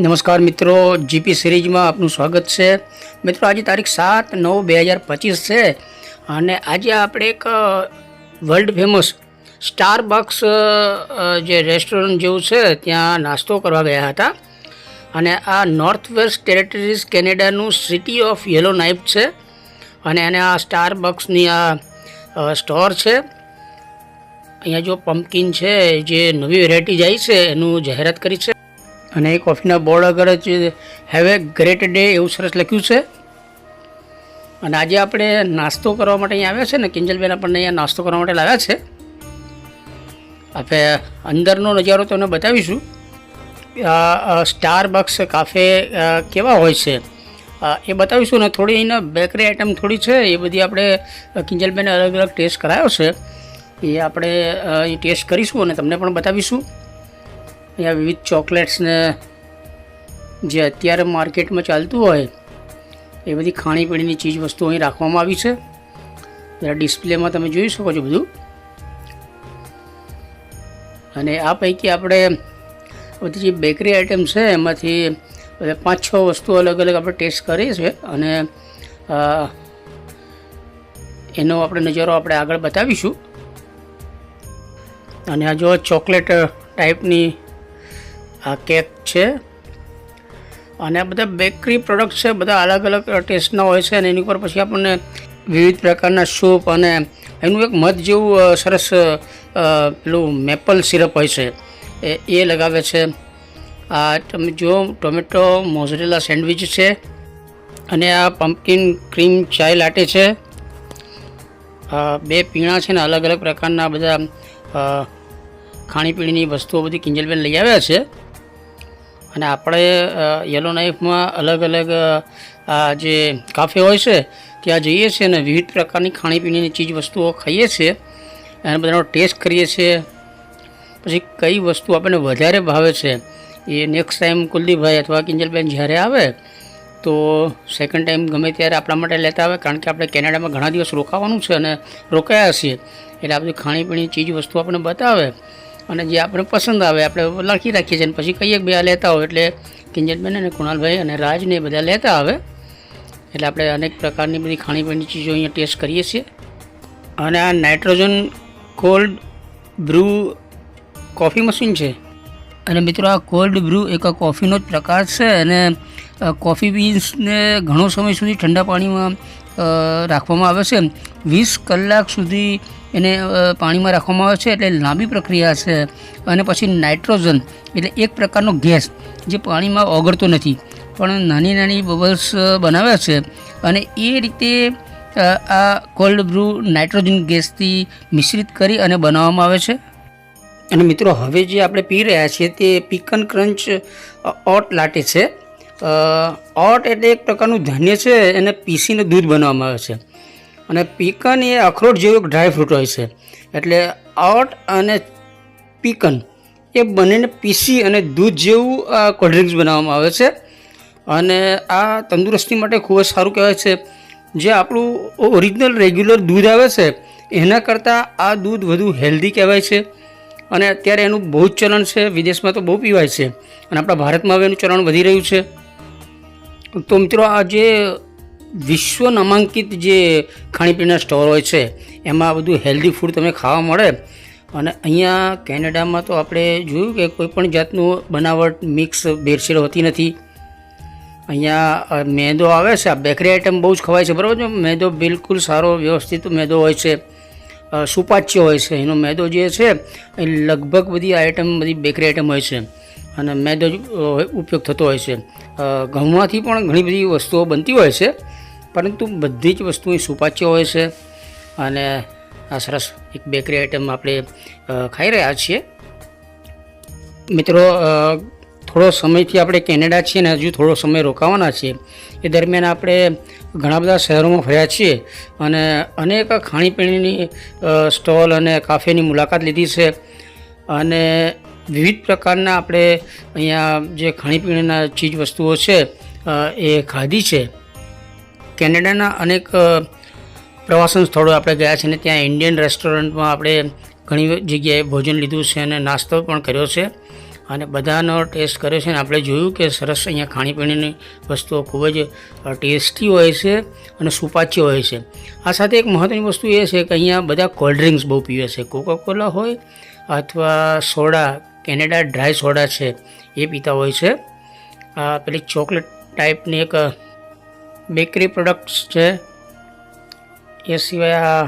નમસ્કાર મિત્રો જીપી સિરીઝમાં આપનું સ્વાગત છે. મિત્રો, આજે તારીખ સાત નવ બે હજાર પચીસ છે અને આજે આપણે એક વર્લ્ડ ફેમસ સ્ટારબક્સ જે રેસ્ટોરન્ટ જેવું છે, ત્યાં નાસ્તો કરવા ગયા હતા. અને આ નોર્થ વેસ્ટ ટેરેટરીઝ કેનેડાનું સિટી ઓફ યલો નાઇફ છે. અને એને આ સ્ટારબક્સની આ સ્ટોર છે. અહીંયા જો પમ્પકિન છે, જે નવી વેરાયટી જાય છે, એનું જાહેરાત કરી છે. અને એ કોફીના બોર્ડ આગળ જ હેવ એ ગ્રેટ ડે એવું સરસ લખ્યું છે. અને આજે આપણે નાસ્તો કરવા માટે અહીંયા આવ્યા છે ને, કિંજલબેન આપણને અહીંયા નાસ્તો કરવા માટે લાવ્યા છે. આપણે અંદરનો નજારો તમને બતાવીશું. સ્ટાર બક્સ કાફે કેવા હોય છે? એ બતાવીશું ને થોડી એના બેકરી આઇટમ થોડી છે, એ બધી આપણે કિંજલબેને અલગ અલગ ટેસ્ટ કરાયો છે. એ આપણે એ ટેસ્ટ કરીશું અને તમને પણ બતાવીશું. અહીંયા વિવિધ ચોકલેટ્સને જે અત્યારે માર્કેટમાં ચાલતું હોય, એ બધી ખાણીપીણીની ચીજ વસ્તુઓ અહીં રાખવામાં આવી છે. જરા ડિસ્પ્લેમાં તમે જોઈ શકો છો બધું. અને આ પૈકી આપણે બધી જે બેકરી આઇટમ છે, એમાંથી બધા પાંચ છ વસ્તુઓ અલગ અલગ આપણે ટેસ્ટ કરીએ છીએ અને એનો આપણે નજારો આપણે આગળ બતાવીશું. અને આ જો ચોકલેટ ટાઈપની આ કેક છે. અને આ બધા બેકરી પ્રોડક્ટ છે, બધા અલગ અલગ ટેસ્ટના હોય છે અને એની ઉપર પછી આપણને વિવિધ પ્રકારના સૂપ અને એનું એક મધ જેવું સરસ પેલું મેપલ સિરપ હોય છે. એ એ લગાવે છે. આ તમે જો ટોમેટો મોઝરેલા સેન્ડવિચ છે. અને આ પમ્પકિન ક્રીમ ચાય લાટે છે. બે પીણા છે ને અલગ અલગ પ્રકારના બધા ખાણીપીણીની વસ્તુઓ બધી કિંજલબેન લઈ આવ્યા છે. અને આપણે યલો નાઇફમાં અલગ અલગ આ જે કાફે હોય છે, ત્યાં જઈએ છીએ અને વિવિધ પ્રકારની ખાણીપીણીની ચીજ વસ્તુઓ ખાઈએ છીએ અને બધાનો ટેસ્ટ કરીએ છીએ. પછી કઈ વસ્તુ આપણને વધારે ભાવે છે, એ નેક્સ્ટ ટાઈમ કુલદીપભાઈ અથવા કિંજલબેન જ્યારે આવે, તો સેકન્ડ ટાઈમ ગમે ત્યારે આપણા માટે લેતા આવે, કારણ કે આપણે કેનેડામાં ઘણા દિવસ રોકાવાનું છે અને રોકાયા છીએ. એટલે આ બધી ખાણીપીણી ચીજ વસ્તુ આપણને બતાવે. અને જે આપણે પસંદ આવે, આપણે લખી રાખીએ છીએ અને પછી કહીએ બે આ લેતા હોય એટલે કિંજલબેન અને કુણાલભાઈ અને રાજને એ બધા લેતા આવે. એટલે આપણે અનેક પ્રકારની બધી ખાણીપીણી ચીજો અહીંયા ટેસ્ટ કરીએ છીએ. અને આ nitrogen cold brew coffee machine છે. અને મિત્રો આ કોલ્ડ બ્રુ એક કોફીનો જ પ્રકાર છે અને કોફી બીન્સને ઘણો સમય સુધી ઠંડા પાણીમાં રાખવામાં આવે છે. વીસ કલાક સુધી એને પાણીમાં રાખવામાં આવે છે એટલે લાંબી પ્રક્રિયા છે. અને પછી નાઇટ્રોજન એટલે એક પ્રકારનો ગેસ જે પાણીમાં ઓગળતો નથી. પણ નાની નાની બબલ્સ બનાવે છે. અને એ રીતે આ કોલ્ડ બ્રુ નાઇટ્રોજન ગેસથી મિશ્રિત કરી અને બનાવવામાં આવે છે. અને મિત્રો, હવે જે આપણે પી રહ્યા છીએ તે પીકન ક્રંચ ઓટ લાટે છે. ઓટ એટલે એક પ્રકારનું ધાન્ય છે, એને પીસીને દૂધ બનાવવામાં આવે છે. અને પીકન એ અખરોટ જેવું એક ડ્રાય ફ્રૂટ હોય છે. એટલે ઓટ અને પીકન એ બંનેને પીસી અને દૂધ જેવું કોલ્ડ ડ્રિંક્સ બનાવવામાં આવે છે. અને આ તંદુરસ્તી માટે ખૂબ જ સારું કહેવાય છે. જે આપણું ઓરિજિનલ રેગ્યુલર દૂધ આવે છે, એના કરતાં આ દૂધ વધુ હેલ્ધી કહેવાય છે. અને અત્યારે એનું બહુ જ ચલણ છે, વિદેશમાં તો બહુ પીવાય છે. અને આપણા ભારતમાં હવે એનું ચલણ વધી રહ્યું છે. તો મિત્રો, આ જે વિશ્વ નામાંકિત જે ખાણીપીણીના સ્ટોર હોય છે, એમાં બધું હેલ્ધી ફૂડ તમને ખાવા મળે. અને અહીંયા કેનેડામાં તો આપણે જોયું કે કોઈ પણ જાતનું બનાવટ મિક્સ ભેળસેળ હોતી નથી. અહીંયા મેંદો આવે છે, આ બેકરી આઇટમ બહુ જ ખવાય છે, બરાબર છે? મેંદો બિલકુલ સારો વ્યવસ્થિત મેંદો હોય છે. સુપાચ્ય હોય છે, એનો મેંદો જે છે, એ લગભગ બધી આઇટમ બધી બેકરી આઇટમ હોય છે. અને મેંદો ઉપયોગ થતો હોય છે. ઘઉંમાંથી પણ ઘણી બધી વસ્તુઓ બનતી હોય છે. પરંતુ બધી જ વસ્તુ અહીં સુપાચ્ય હોય છે અને આ સરસ એક બેકરી આઇટમ આપણે ખાઈ રહ્યા છીએ. મિત્રો થોડો સમયથી આપણે કેનેડા છીએ ને હજુ થોડો સમય રોકાવાના છીએ. એ દરમિયાન આપણે ઘણા બધા શહેરોમાં ફર્યા છીએ અને અનેક ખાણીપીણીની સ્ટોલ અને કાફેની મુલાકાત લીધી છે. અને વિવિધ પ્રકારના આપણે અહીંયા જે ખાણીપીણીના ચીજ વસ્તુઓ છે એ ખાધી છે. કેનેડાના અનેક પ્રવાસન સ્થળો આપણે ગયા છે અને ત્યાં ઇન્ડિયન રેસ્ટોરન્ટમાં આપણે ઘણી જગ્યાએ ભોજન લીધું છે અને નાસ્તો પણ કર્યો છે. અને બધાનો ટેસ્ટ કર્યો છે અને આપણે જોયું કે સરસ અહીંયા ખાણીપીણીની વસ્તુઓ ખૂબ જ ટેસ્ટી હોય છે અને સુપાચ્ય હોય છે. આ સાથે એક મહત્ત્વની વસ્તુ એ છે કે અહીંયા બધા કોલ્ડ ડ્રિંક્સ બહુ પીવે છે. કોકોકોલા હોય અથવા સોડા, કેનેડા ડ્રાય સોડા છે એ પીતા હોય છે. પેલી ચોકલેટ ટાઈપની એક બેકરી પ્રોડક્ટ્સ છે. એ સિવાય આ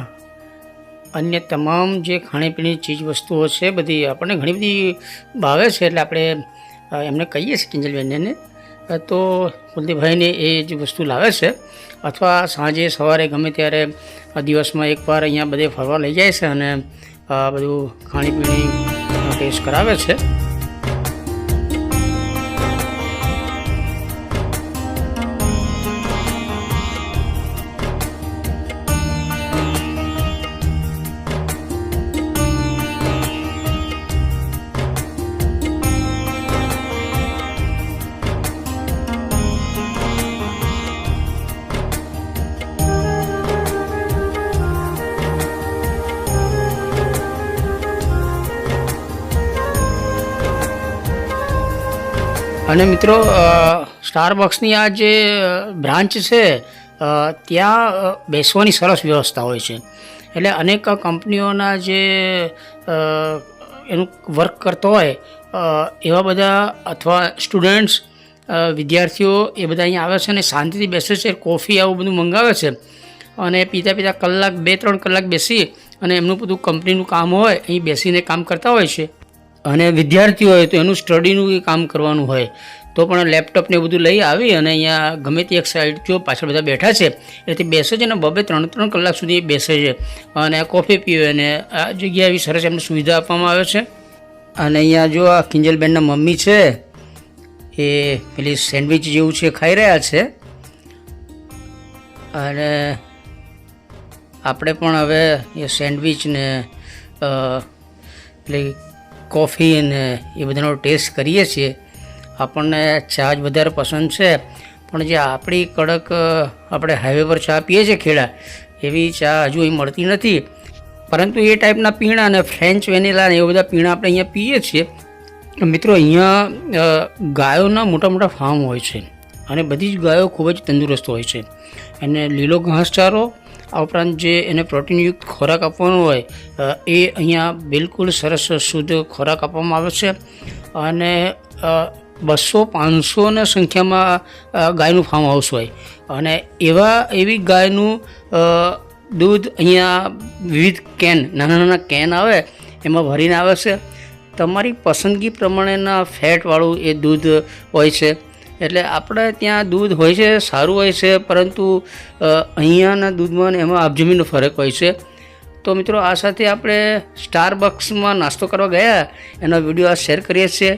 અન્ય તમામ જે ખાણીપીણી ચીજ વસ્તુઓ છે, બધી આપણને ઘણી બધી ભાવે છે એટલે આપણે એમને કહીએ છીએ કિંજલબેનને તો કુલદીપભાઈને એ જ વસ્તુ લાવે છે. અથવા સાંજે સવારે ગમે ત્યારે દિવસમાં એકવાર અહીંયા બધે ફરવા લઈ જાય છે અને બધું ખાણીપીણી ટેસ્ટ કરાવે છે. અને મિત્રો સ્ટારબક્સની આ જે બ્રાન્ચ છે ત્યાં બેસવાની સરસ વ્યવસ્થા હોય છે. એટલે અનેક કંપનીઓના જે એનું વર્ક કરતો હોય એવા બધા અથવા સ્ટુડન્ટ્સ વિદ્યાર્થીઓ એ બધા અહીંયા આવે છે અને શાંતિથી બેસે છે, કોફી આવું બધું મંગાવે છે. અને પીતા પીતા કલાક, બે, ત્રણ કલાક બેસી અને એમનું બધું કંપનીનું કામ હોય, અહીં બેસીને કામ કરતા હોય છે. અને વિદ્યાર્થીઓ હોય તો એનું સ્ટડીનું કામ કરવાનું હોય, તો પણ લેપટોપ ને બધું લઈ આવી અને અહીંયા ગમે તે એક સાઈડ જો પાછળ બધા બેઠા છે એથી બેસે છે અને બબે ત્રણ ત્રણ કલાક સુધી બેસે છે. અને કોફી પીવે અને આ જગ્યા એવી સરસ એમને સુવિધા આપવામાં આવે છે. અને અહીંયા જો આ કિંજલબેનના મમ્મી છે, એ પેલી સેન્ડવિચ જેવું છે, ખાઈ રહ્યા છે. અને આપણે પણ હવે એ સેન્ડવિચને પેલી કોફી ને એ બધાનો ટેસ્ટ કરીએ છીએ. આપણને ચા જ વધારે પસંદ છે. પણ જે આપણી કડક આપણે હાઈવે પર ચા પીએ છીએ ખેડા, એવી ચા હજુ અહીં મળતી નથી. પરંતુ એ ટાઈપના પીણા અને ફ્રેન્ચ વેનીલા ને એવા બધા પીણા આપણે અહીંયા પીએ છીએ. મિત્રો અહીંયા ગાયોના મોટા મોટા ફાર્મ હોય છે. અને બધી જ ગાયો ખૂબ જ તંદુરસ્ત હોય છે. અને લીલો ઘાસચારો આ ઉપરાંત જે એને પ્રોટીનયુક્ત ખોરાક આપવાનો હોય એ અહીંયા બિલકુલ સરસ શુદ્ધ ખોરાક આપવામાં આવે છે. અને બસો પાંચસોના સંખ્યામાં ગાયનું ફાર્મ હાઉસ હોય. અને એવા, એવી ગાયનું દૂધ અહીંયા વિવિધ કેન નાના નાના કેન આવે, એમાં ભરીને આવે છે. તમારી પસંદગી પ્રમાણેના ફેટવાળું એ દૂધ હોય છે. એટલે આપણે ત્યાં દૂધ હોય છે, સારું હોય છે, પરંતુ અહીંયાના દૂધમાં એમાં આપજમીનો ફરક હોય છે. તો મિત્રો, આ સાથે આપણે સ્ટારબક્સમાં નાસ્તો કરવા ગયા, એનો વીડિયો આ શેર કરીએ છીએ.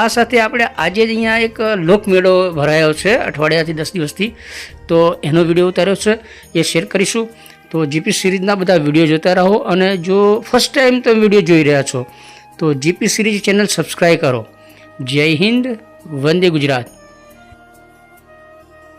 આ સાથે આપણે આજે જ અહીંયા એક લોકમેળો ભરાયો છે, અઠવાડિયાથી દસ દિવસથી. તો એનો વીડિયો ઉતાર્યો છે, એ શેર કરીશું. તો જીપી સિરીઝના બધા વીડિયો જોતા રહો અને જો ફર્સ્ટ ટાઈમ તમે વીડિયો જોઈ રહ્યા છો, તો જીપી સિરીઝ ચેનલ સબસ્ક્રાઈબ કરો. જય હિન્દ. વંદે ગુજરાત.